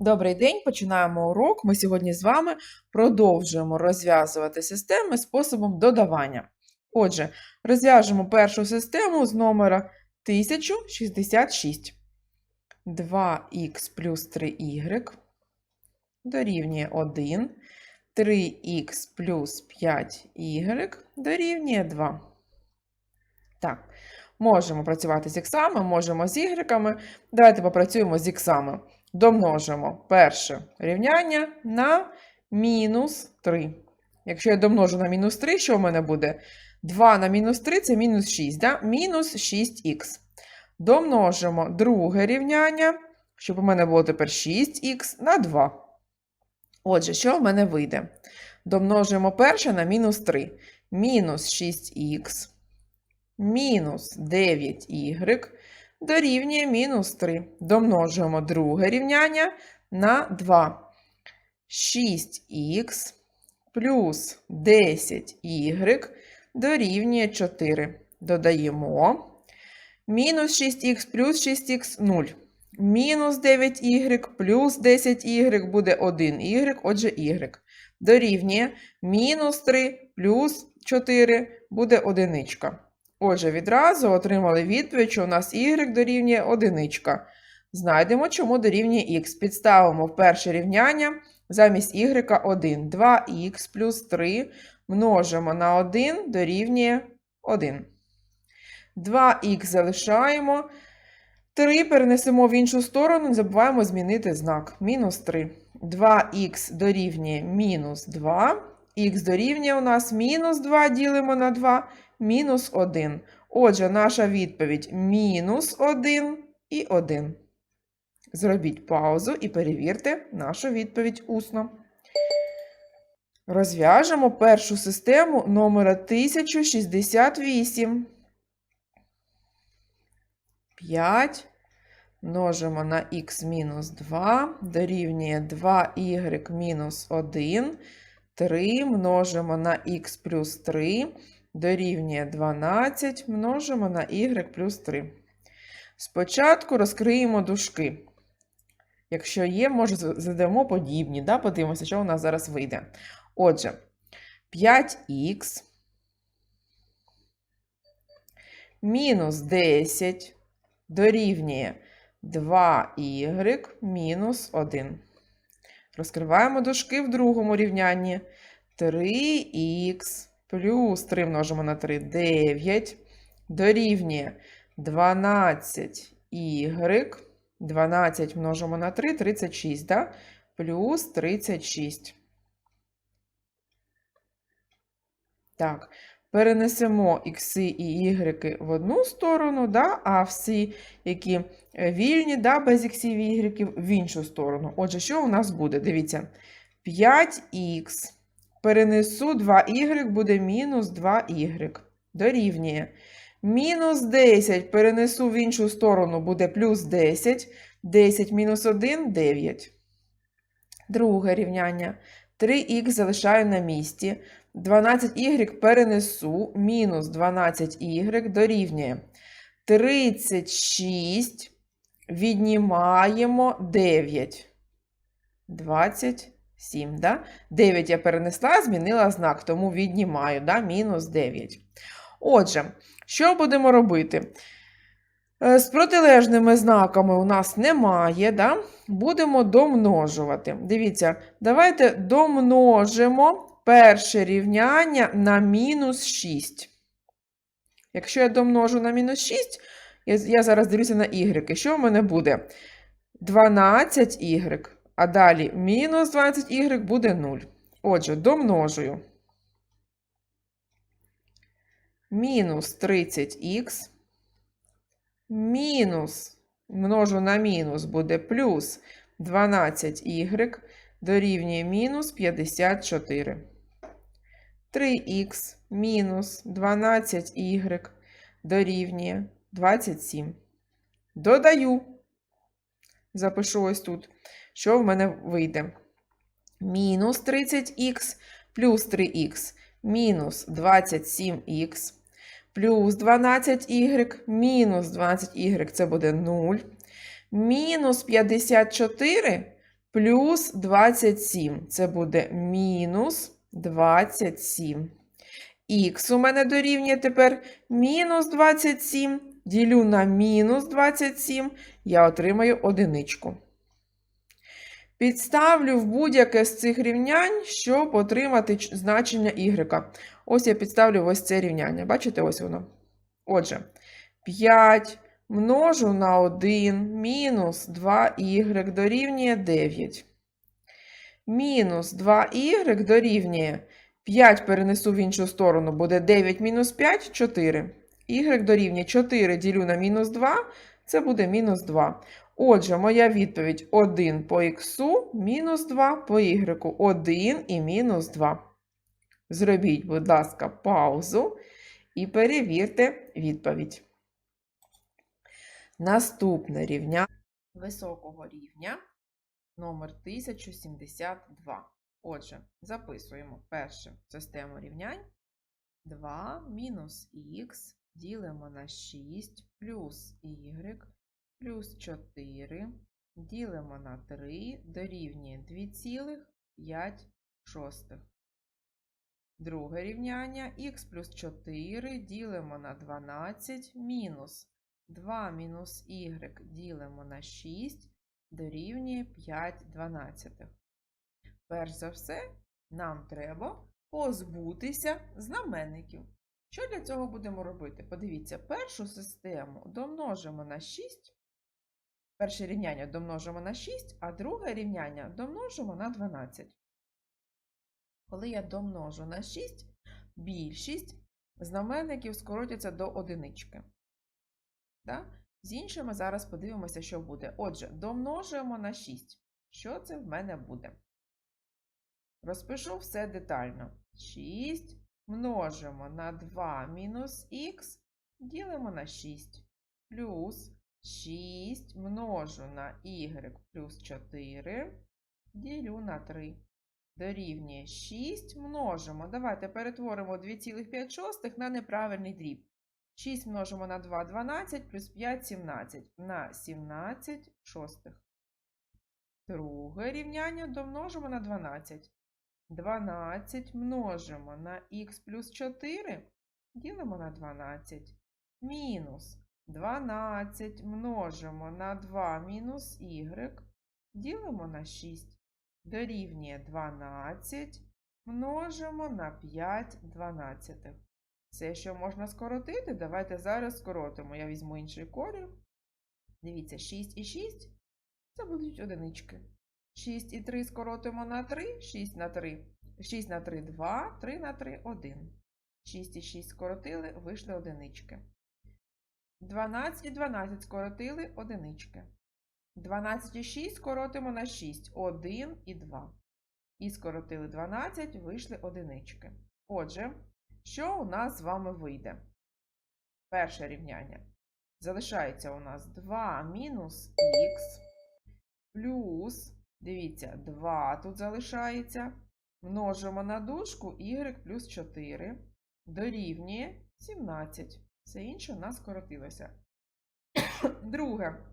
Добрий день, починаємо урок. Ми сьогодні з вами продовжуємо розв'язувати системи способом додавання. Отже, розв'яжемо першу систему з номера 1066. 2х плюс 3y дорівнює 1. 3х плюс 5y дорівнює 2. Так, можемо працювати з іксами, можемо з ігреками. Давайте попрацюємо з іксами. Домножимо перше рівняння на мінус 3. Якщо я домножу на мінус 3, що в мене буде? 2 на мінус 3 це мінус 6, да? мінус 6х. Домножимо друге рівняння, щоб у мене було тепер 6х на 2. Отже, що в мене вийде? Домножуємо перше на мінус 3. Мінус 6х мінус 9y дорівнює мінус 3. Домножуємо друге рівняння на 2. 6х плюс 10y дорівнює 4. Додаємо. Мінус 6х плюс 6х 0. Мінус 9y плюс 10y буде 1y, отже y. Дорівнює мінус 3 плюс 4 буде одиничка. Отже, відразу отримали відповідь, що у нас y дорівнює одиничка. Знайдемо, чому дорівнює х. Підставимо в перше рівняння замість y 1. 2х плюс 3 множимо на 1 дорівнює 1. 2х залишаємо. 3 перенесемо в іншу сторону, не забуваємо змінити знак. Мінус 3. 2х дорівнює мінус 2. Х дорівнює у нас мінус 2 ділимо на 2, мінус 1. Отже, наша відповідь мінус 1 і 1. Зробіть паузу і перевірте нашу відповідь усно. Розв'яжемо першу систему номера 1068. 5 множимо на х мінус 2, дорівнює 2y мінус 1. 3 множимо на х плюс 3, дорівнює 12, множимо на y плюс 3. Спочатку розкриємо дужки. Якщо є, може, задамо подібні. Да? Подивимося, що у нас зараз вийде. Отже, 5х мінус 10 дорівнює 2y мінус 1. Розкриваємо дужки в другому рівнянні. 3х плюс 3 множимо на 3 9 дорівнює 12y. 12 множимо на 3 36, да? плюс 36. Так, перенесемо ікси і ігреки в одну сторону, да? а всі, які е, вільні, да, без іксів і ігреків, в іншу сторону. Отже, що у нас буде? Дивіться, 5х перенесу 2y, буде мінус 2y. Дорівнює. Мінус 10 перенесу в іншу сторону, буде плюс 10. 10 мінус 1 9. Друге рівняння. 3х залишаю на місці. 12y перенесу, мінус 12y дорівнює 36, віднімаємо 9. 27, да? 9 я перенесла, змінила знак, тому віднімаю, да? мінус 9. Отже, що будемо робити? Е, З протилежними знаками у нас немає, да? будемо домножувати. Дивіться, давайте домножимо перше рівняння на мінус 6. Якщо я домножу на мінус 6, я, я зараз дивлюся на y. Що в мене буде? 12y, а далі мінус 20y буде 0. Отже, домножую. Мінус 30х. Мінус множу на мінус буде плюс 12y дорівнює мінус 54. 3х мінус 12y дорівнює 27. Додаю. Запишу ось тут, що в мене вийде. Мінус 30х плюс 3х мінус 27х плюс 12y мінус 12y це буде 0. Мінус 54 плюс 27. Це буде мінус 27. Х у мене дорівнює тепер мінус 27. Ділю на мінус 27, я отримаю одиничку. Підставлю в будь-яке з цих рівнянь, щоб отримати значення y. Ось я підставлю ось це рівняння. Бачите, ось воно. Отже, 5 множу на 1 мінус 2y дорівнює 9. Мінус 2y дорівнює 5 перенесу в іншу сторону, буде 9 мінус 5 – 4. y дорівнює 4 ділю на мінус 2, це буде мінус 2. Отже, моя відповідь 1 по х, мінус 2 по y. 1 і мінус 2. Зробіть, будь ласка, паузу і перевірте відповідь. Наступне рівня високого рівня номер 1072. Отже, записуємо перше систему рівнянь. 2 мінус х ділимо на 6 плюс y плюс 4 ділимо на 3 дорівнює 2,5 шостих. Друге рівняння х плюс 4 ділимо на 12 мінус 2 мінус y ділимо на 6 дорівнює 5 дванадцятих. Перш за все, нам треба позбутися знаменників. Що для цього будемо робити? Подивіться, першу систему домножимо на 6. Перше рівняння домножимо на 6, а друге рівняння домножимо на 12. Коли я домножу на 6, більшість знаменників скоротяться до одинички. Так? З іншими зараз подивимося, що буде. Отже, домножуємо на 6. Що це в мене буде? Розпишу все детально. 6 множимо на 2 мінус х, ділимо на 6. Плюс 6 множу на y плюс 4, ділю на 3. Дорівнює 6 множимо. Давайте перетворимо 2,5 на неправильний дріб. 6 множимо на 2 – 12, плюс 5 – 17. На 17 шостих. Друге рівняння домножимо на 12. 12 множимо на х плюс 4, ділимо на 12. Мінус 12 множимо на 2 мінус y, ділимо на 6. Дорівнює 12 множимо на 5 дванадцятих. Все, що можна скоротити, давайте зараз скоротимо. Я візьму інший колір. Дивіться, 6 і 6 це будуть одинички. 6 і 3 скоротимо на 3, 6 на 3. 6 на 3 – 2, 3 на 3 – 1. 6 і 6 скоротили, вийшли одинички. 12 і 12 скоротили одинички. 12 і 6 скоротимо на 6, 1 і 2. І скоротили 12, вийшли одинички. Отже, що у нас з вами вийде? Перше рівняння. Залишається у нас 2 мінус х плюс, дивіться, 2 тут залишається. Множимо на дужку y плюс 4 дорівнює 17. Все інше у нас скоротилося. Друге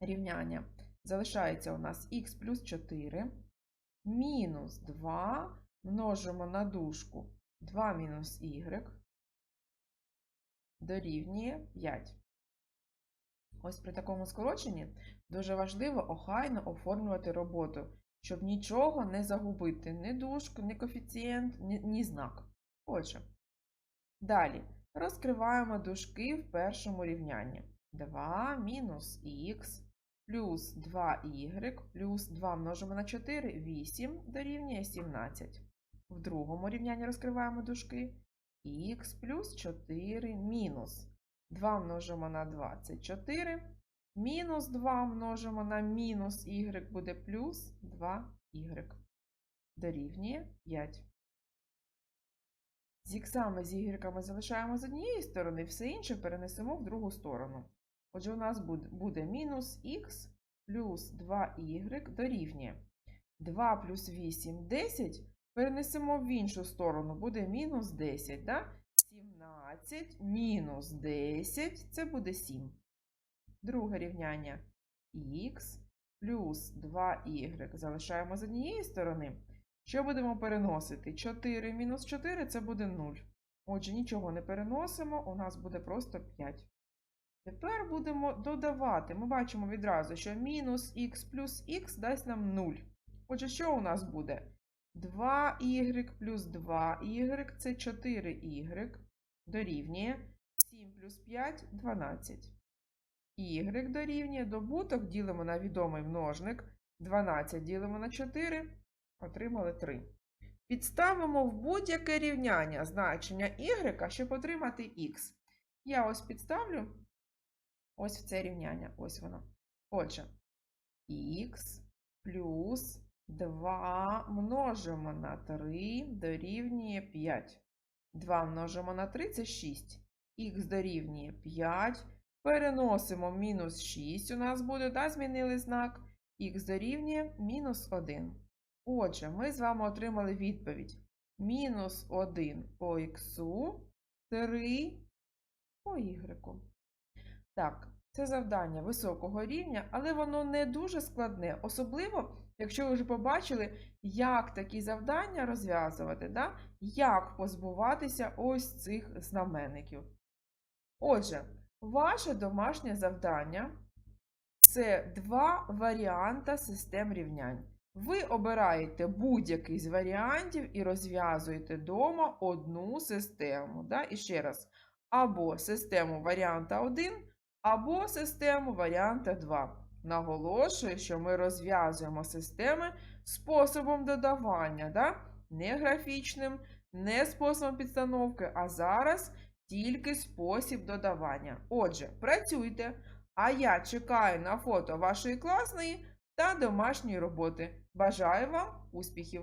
рівняння. Залишається у нас х плюс 4 мінус 2 множимо на дужку 2 мінус y дорівнює 5. Ось при такому скороченні дуже важливо охайно оформлювати роботу, щоб нічого не загубити, ні дужку, ні коефіцієнт, ні, ні знак. Отже, далі розкриваємо дужки в першому рівнянні. 2 мінус х плюс 2y плюс 2 множимо на 4 – 8 дорівнює 17. В другому рівнянні розкриваємо дужки. х плюс 4 мінус 2 множимо на 24, мінус 2 множимо на мінус y буде плюс 2y. Дорівнює 5. З іксами, з ігреками залишаємо з однієї сторони, все інше перенесемо в другу сторону. Отже, у нас буде мінус х плюс 2y дорівнює 2 плюс 8 – 10. Перенесемо в іншу сторону, буде мінус 10. Да? 17 мінус 10 це буде 7. Друге рівняння х плюс 2y залишаємо з однієї сторони. Що будемо переносити? 4 мінус 4 це буде 0. Отже, нічого не переносимо, у нас буде просто 5. Тепер будемо додавати. Ми бачимо відразу, що мінус х плюс х дасть нам 0. Отже, що у нас буде? 2y плюс 2y це 4y дорівнює 7 плюс 5 – 12. y дорівнює добуток ділимо на відомий множник. 12 ділимо на 4, отримали 3. Підставимо в будь-яке рівняння значення y, щоб отримати x. Я ось підставлю ось в це рівняння. Ось воно. Отже, х плюс 2 множимо на 3 дорівнює 5. 2 множимо на 3 це 6. Х дорівнює 5. Переносимо мінус 6. У нас буде, та, змінили знак. Х дорівнює мінус 1. Отже, ми з вами отримали відповідь. Мінус 1 по х, 3 по y. Так, це завдання високого рівня, але воно не дуже складне, особливо, якщо ви вже побачили, як такі завдання розв'язувати, да? як позбуватися ось цих знаменників. Отже, ваше домашнє завдання це два варіанти систем рівнянь. Ви обираєте будь-який з варіантів і розв'язуєте вдома одну систему. Да? І ще раз, або систему варіанта 1, або систему варіанта 2. Наголошую, що ми розв'язуємо системи способом додавання, да? не графічним, не способом підстановки, а зараз тільки спосіб додавання. Отже, працюйте, а я чекаю на фото вашої класної та домашньої роботи. Бажаю вам успіхів!